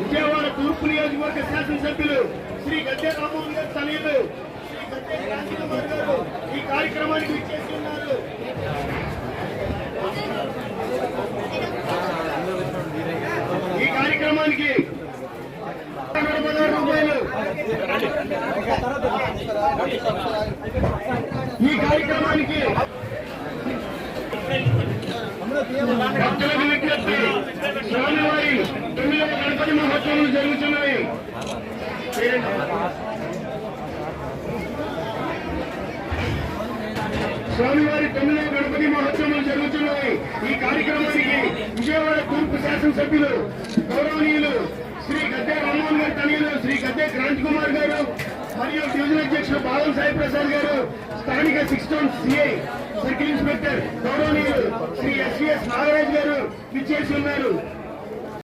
విజయవాడ తూర్పు నియోజకవర్గ శాసనసభ్యులు శ్రీ గద్దె రామ్మోహన్ గారి తనయులు. శ్రీ గద్దె రాజకుమార్ గారు ఈ కార్యక్రమానికి విచ్చేసి ఉన్నారు ఈ కార్యక్రమానికి ఈ కార్యక్రమానికి భక్తులకు విజ్ఞప్తి స్వామివారి తొమ్మిదవ గణపతి కూర్చున్నవి స్వామివారి తొమ్మిదవ గణపతి మహోత్సవాలు జరుగుతున్నాయి ఈ కార్యక్రమానికి విజయవాడ తూర్పు శాసనసభ్యులు గౌరవనీయులు శ్రీ గద్దె రామ్మోహన్ గారి తనయులు శ్రీ గద్దె క్రాంతి కుమార్ గారు మరియు డివిజన్ అధ్యక్షులు బాలం సాయి ప్రసాద్ గారు స్థానిక six town CI circle inspector గౌరవనీయులు శ్రీ ఎస్విఎస్ నాగరాజ్ గారు విచ్చేసి ఉన్నారు.